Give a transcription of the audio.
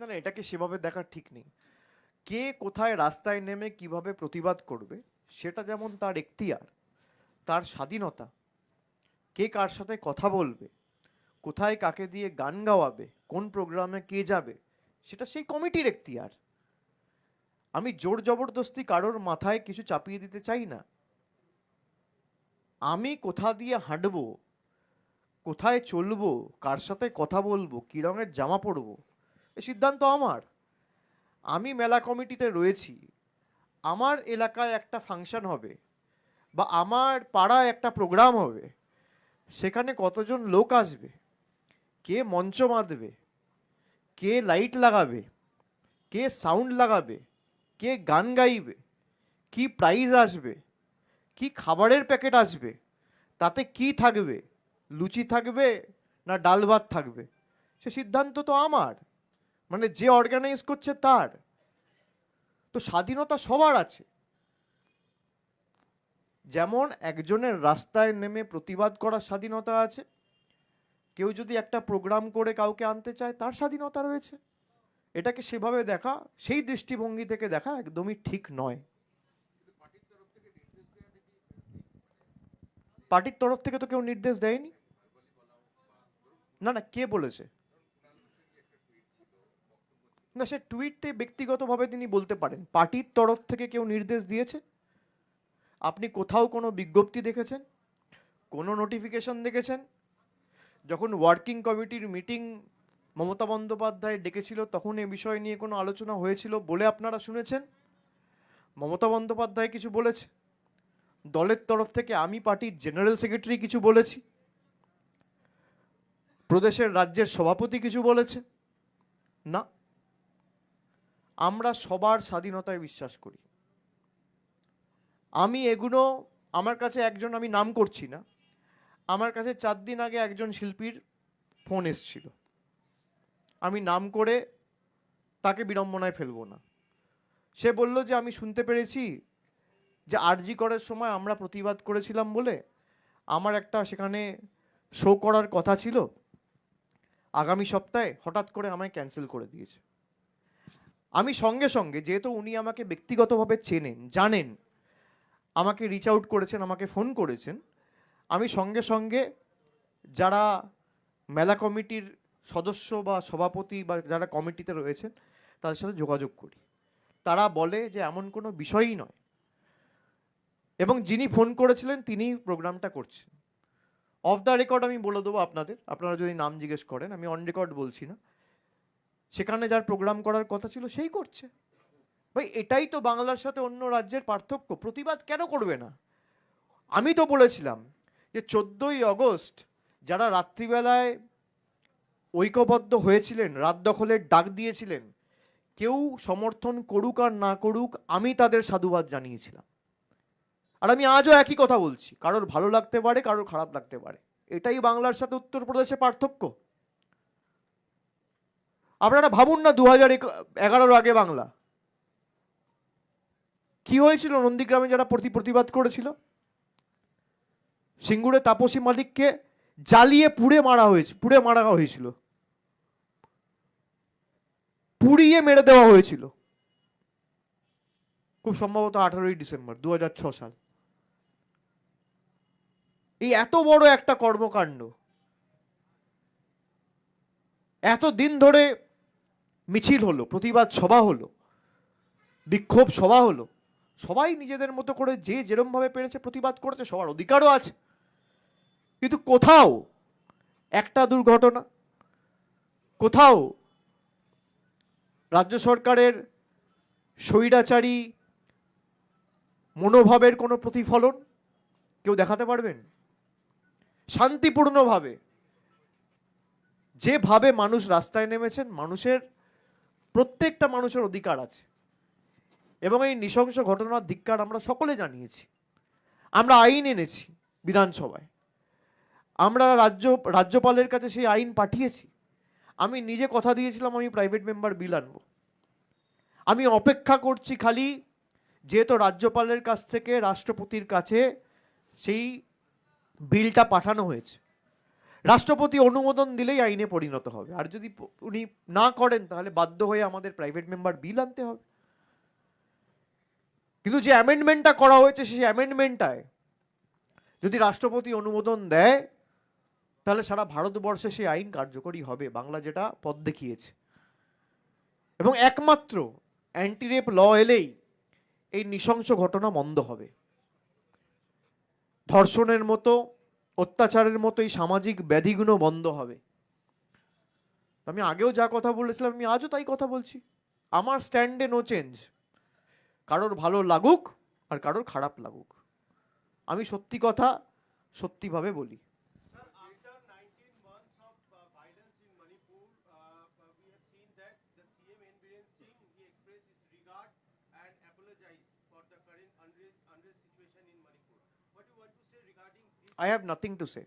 না না, এটাকে সেভাবে দেখা ঠিক নেই। কে কোথায় রাস্তায় নেমে কীভাবে প্রতিবাদ করবে, সেটা যেমন তার এখতিয়ার, তার স্বাধীনতা, কে কার সাথে কথা বলবে, কোথায় কাকে দিয়ে গান গাওয়াবে, কোন প্রোগ্রামে কে যাবে, সেটা সেই কমিটির এখতিয়ার। আমি জোর জবরদস্তি কারোর মাথায় কিছু চাপিয়ে দিতে চাই না। আমি কোথা দিয়ে হাঁটবো, কোথায় চলবো, কার সাথে কথা বলব, কী রঙের জামা পরবো এ সিদ্ধান্ত আমার। আমি মেলা কমিটিতে রয়েছি। আমার এলাকায় একটা ফাংশন হবে বা আমার পাড়ায় একটা প্রোগ্রাম হবে। সেখানে কতজন লোক আসবে? কে মঞ্চ বাঁধবে? কে লাইট লাগাবে? কে সাউন্ড লাগাবে? কে গান গাইবে? কি প্রাইজ আসবে? কি খাবারের প্যাকেট আসবে? তাতে কি থাকবে? লুচি থাকবে না ডাল ভাত থাকবে? সে সিদ্ধান্ত তো আমার। মানে যে অর্গানাইজ করছে তার। তো স্বাধীনতা সবার আছে। যেমন একজনের রাস্তায় নেমে প্রতিবাদ করার স্বাধীনতা আছে, কেউ যদি একটা প্রোগ্রাম করে কাউকে আনতে চায়, তার স্বাধীনতা রয়েছে। এটাকে সেভাবে দেখা, সেই দৃষ্টিভঙ্গি থেকে দেখা একদমই ঠিক নয়। পার্টির তরফ থেকে তো কেউ নির্দেশ দেয়নি। না না, কে বলেছে? না, সে টুইটে ব্যক্তিগতভাবে তিনি বলতে পারেন, পার্টির তরফ থেকে কেউ নির্দেশ দিয়েছে? আপনি কোথাও কোনো বিজ্ঞপ্তি দেখেছেন? কোনো নোটিফিকেশন দেখেছেন? যখন ওয়ার্কিং কমিটির মিটিং মমতা বন্দ্যোপাধ্যায় ডেকেছিল, তখন এ বিষয় নিয়ে কোনো আলোচনা হয়েছিল বলে আপনারা শুনেছেন? মমতা বন্দ্যোপাধ্যায় কিছু বলেছে? দলের তরফ থেকে আমি পার্টির জেনারেল সেক্রেটারি কিছু বলেছি? প্রদেশের রাজ্যের সভাপতি কিছু বলেছে? না। আমরা সবার স্বাধীনতায় বিশ্বাস করি। আমি এগুলো আমার কাছে একজন আমি নাম করছি না। আমার কাছে চার দিন আগে একজন শিল্পীর ফোন এসছিল। আমি নাম করে তাকে বিড়ম্বনায় ফেলব না। সে বলল যে, আমি শুনতে পেরেছি যে আরজি করার সময় আমরা প্রতিবাদ করেছিলাম বলে। আমার একটা সেখানে শো করার কথা ছিল। আগামী সপ্তাহে হঠাৎ করে আমায় ক্যান্সেল করে দিয়েছে। আমি সঙ্গে সঙ্গে, যেহেতু উনি আমাকে ব্যক্তিগতভাবে চেনেন, জানেন, আমাকে রিচ আউট করেছেন, আমাকে ফোন করেছেন, আমি সঙ্গে সঙ্গে যারা মেলা কমিটির সদস্য বা সভাপতি বা যারা কমিটিতে রয়েছেন, তাদের সাথে যোগাযোগ করি। তারা বলে যে এমন কোনো বিষয়ই নয়। এবং যিনি ফোন করেছিলেন, তিনি প্রোগ্রামটা করছেন। অফ দ্য রেকর্ড আমি বলে দেবো আপনাদের, আপনারা যদি নাম জিজ্ঞেস করেন, আমি অন রেকর্ড বলছি না। সেখানে যার প্রোগ্রাম করার কথা ছিল সেই করছে। ভাই, এটাই তো বাংলার সাথে অন্য রাজ্যের পার্থক্য। প্রতিবাদ কেন করবে না? আমি তো বলেছিলাম যে চোদ্দোই অগস্ট যারা রাত্রিবেলায় ঐক্যবদ্ধ হয়েছিলেন, রাত দখলের ডাক দিয়েছিলেন, কেউ সমর্থন করুক আর না করুক, আমি তাদের সাধুবাদ জানিয়েছিলাম। আর আমি আজও একই কথা বলছি, কারোর ভালো লাগতে পারে, কারোর খারাপ লাগতে পারে। এটাই বাংলার সাথে উত্তরপ্রদেশে পার্থক্য। আপনারা ভাবুন না দু হাজার এগারোর আগে বাংলা। কি হয়েছিল? নন্দীগ্রামে যারা প্রতি প্রতিবাদ করেছিল, সিঙ্গুরে তাপসী মালিককে জ্বালিয়ে পুড়ে মারা হয়েছে পুড়ে মারা হয়েছিল। পুড়িয়ে মেরে দেওয়া হয়েছিল। খুব সম্ভবত আঠারোই ডিসেম্বর দু সাল। এই এত বড় একটা কর্মকাণ্ড এত দিন ধরে মিছিল হলো, প্রতিবাদ সভা হলো, বিক্ষোভ সভা হলো, সবাই নিজেদের মতো করে যে যেরমভাবে পেরেছে প্রতিবাদ করেছে, সবার অধিকারও আছে। কিন্তু কোথাও একটা দুর্ঘটনা, কোথাও রাজ্য সরকারের স্বৈরাচারী মনোভাবের কোনো প্রতিফলন কেউ দেখাতে পারবেন? শান্তিপূর্ণভাবে যেভাবে মানুষ রাস্তায় নেমেছেন, মানুষের প্রত্যেকটা মানুষের অধিকার আছে। এবং এই নৃশংস ঘটনার ধিক্কার আমরা সকলে জানিয়েছি। আমরা আইন এনেছি বিধানসভায়। আমরা রাজ্য, রাজ্যপালের কাছে সেই আইন পাঠিয়েছি। আমি নিজে কথা দিয়েছিলাম, আমি প্রাইভেট মেম্বার বিল আনব। আমি অপেক্ষা করছি খালি যেহেতু রাজ্যপালের কাছ থেকে রাষ্ট্রপতির কাছে সেই বিলটা পাঠানো হয়েছে। রাষ্ট্রপতি অনুমোদন দিলেই আইনে পরিণত হবে। আর যদি উনি না করেন, তাহলে বাধ্য হয়ে আমাদের প্রাইভেট মেম্বার বিল আনতে হবে। কিন্তু যে অ্যামেন্ডমেন্টটা করা হয়েছে, সেই অ্যামেন্ডমেন্টটায় যদি রাষ্ট্রপতি অনুমোদন দেয়, তাহলে সারা ভারতবর্ষে সেই আইন কার্যকরী হবে, বাংলা যেটা পথ দেখিয়েছে। এবং একমাত্র অ্যান্টি রেপ ল এলেই এই নৃশংস ঘটনা বন্ধ হবে। ধর্ষণের মতো অত্যাচারের মতো এই সামাজিক ব্যাধিগুলো বন্ধ হবে। আমি আগেও যা কথা বলেছিলাম, আমি আজও তাই কথা বলছি। আমার স্ট্যান্ডে নো চেঞ্জ কারোর ভালো লাগুক আর কারোর খারাপ লাগুক। আমি সত্যি কথা সত্যিভাবে বলি। I have nothing to say.